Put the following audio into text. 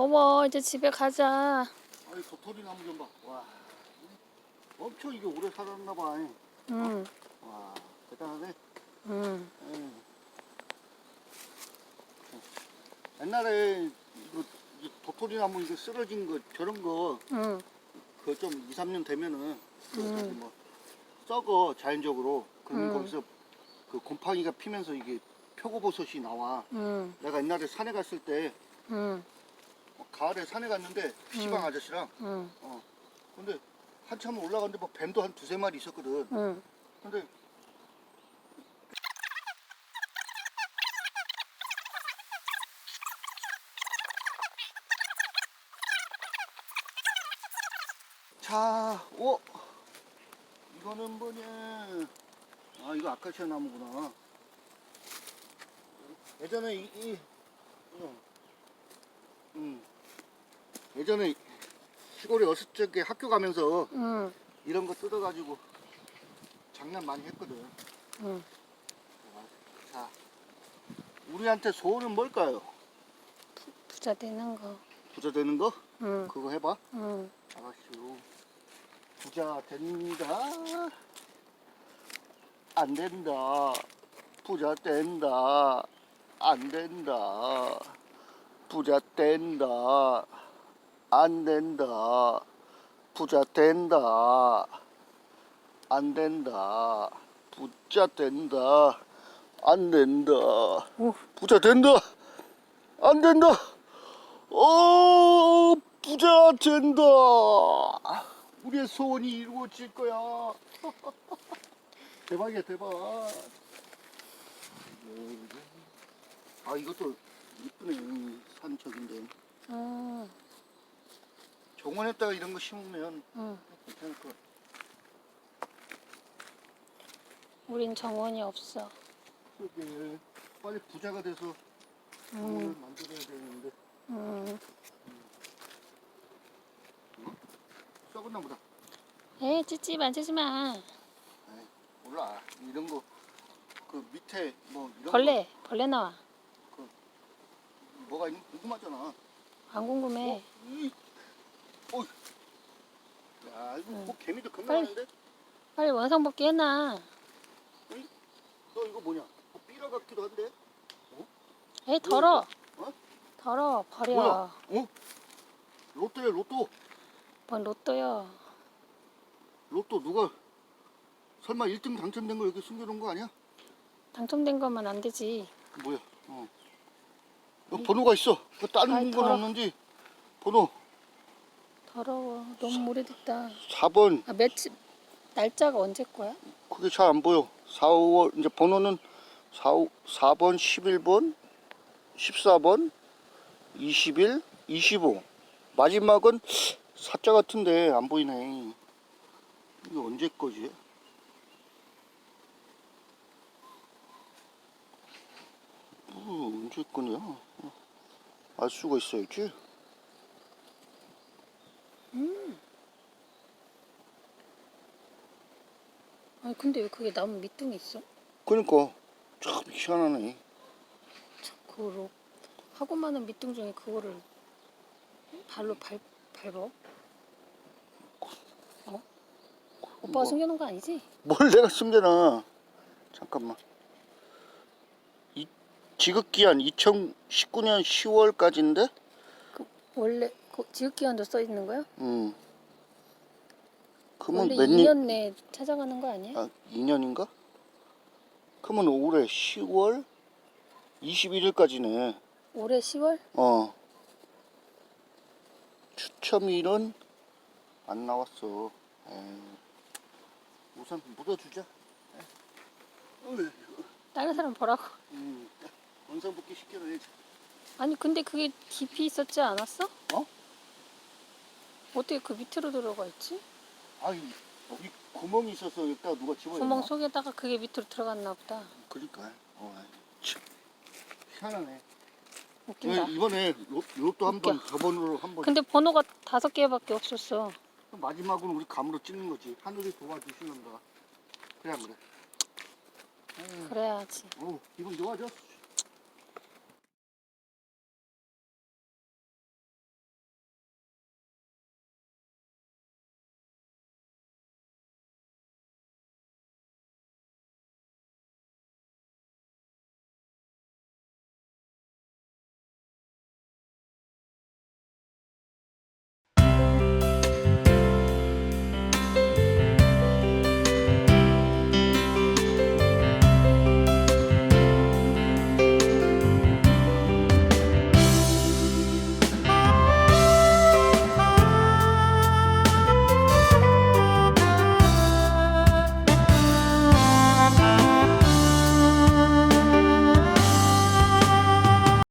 더워 이제 집에 가자. 아니 도토리 나무 좀 봐. 와. 엄청 이게 오래 살았나 봐. 응, 와 대단하네. 응. 응. 옛날에 이거 이 도토리 나무 이거 쓰러진 거 저런 거 응, 그좀 2, 3년 되면은 그 음. 저기 뭐 썩어 자연적으로 그러면 음. 거기서 그 곰팡이가 피면서 이게 표고버섯이 나와. 응, 내가 옛날에 산에 갔을 때 응, 어, 가을에 산에 갔는데 시방 아저씨랑 응, 어 근데 한참 올라갔는데 뭐 뱀도 한 두세 마리 있었거든. 응. 근데 자, 오 이거는 뭐냐? 아 이거 아카시아 나무구나. 예전에 이, 이 어, 음, 예전에 시골에 어릴 적에 학교 가면서 응, 이런 거 뜯어가지고 장난 많이 했거든. 응. 자, 우리한테 소원은 뭘까요? 부자 되는 거. 부자 되는 거? 응, 그거 해봐. 응. 알았슈. 부자 된다. 안 된다. 부자 된다. 안 된다. 부자 된다. 안 된다. 부자 된다. 안 된다. 부자 된다. 안 된다. 오, 부자 된다. 안 된다. 어, 부자 된다. 우리의 소원이 이루어질 거야. 대박이야, 대박. 아, 이것도 이쁘네. 산 저긴데. 응, 정원에다가 이런 거 심으면 응. 괜찮을 것 같아. 우린 정원이 없어. 그러게. 빨리 부자가 돼서 정원을 응, 만들어야 되는데. 응. 썩었나 보다. 에이, 찌찌 만지지 마. 에이, 몰라. 이런 거, 그 밑에 뭐 이런 벌레, 벌레 나와. 거, 뭐가 있는 궁금하잖아. 안 궁금해. 어, 이, 어, 야, 이거 응. 뭐 개미도 금방 빨리. 하는데? 빨리 원상복귀 해놔. 너 이거 뭐냐? 뭐 삐라 같기도 한데? 에이, 더러. 어? 더러, 버려. 뭐야? 어? 로또야, 로또. 뭔 로또요. 로또 누가 설마 1등 당첨된 거 여기 숨겨놓은 거 아니야? 당첨된 거면 안 되지. 뭐야? 어. 여기 번호가 있어. 그 다른 아이, 건 더러. 없는지 번호 더러워. 너무 오래됐다. 4번. 아, 며칠, 날짜가 언제 거야? 그게 잘 안 보여. 4, 5월 이제 번호는 4, 4번, 11번, 14번, 21, 25. 마지막은 사자 같은데 안 보이네. 이게 언제 거지? 뭐 언제 거냐? 어, 알 수가 있어야지. 아니, 근데 왜 그게 나무 밑둥이 있어? 그러니까 참 희한하네. 참, 그거로. 하고 많은 밑둥 중에 그거를 발로 밟, 밟어? 어? 오빠가 뭐. 숨겨놓은 거 아니지? 뭘 내가 숨겨놔. 잠깐만. 이, 지급 기한 2019년 10월까지인데? 그 원래 그 지읒기한도 써 있는 거야? 음. 그러면 원래 몇 2년 년? 내에 찾아가는 거 아니야? 아, 2년인가? 그러면 올해 10월 21일까지네. 올해 10월? 어. 추첨일은 안 나왔어. 에이. 우선 묻어주자. 에이. 다른 사람 보라고. 음. 원상복귀 시켜놔야지. 아니 근데 그게 깊이 있었지 않았어? 어? 어떻게 그 밑으로 들어가 있지? 아이, 이 구멍이 있어서 여기다가 누가 집어넣나? 구멍 속에다가 그게 밑으로 들어갔나 보다. 그러니까. 어, 아이, 참. 희한하네. 웃긴다. 왜 이번에 로, 로또 한 번, 웃겨. 저번으로 한 번. 근데 번호가 다섯 개밖에 없었어. 마지막으로 우리 감으로 찍는 거지. 하늘이 도와주시는가. 그래, 안 그래. 그래야지. 오, 기분 좋아져?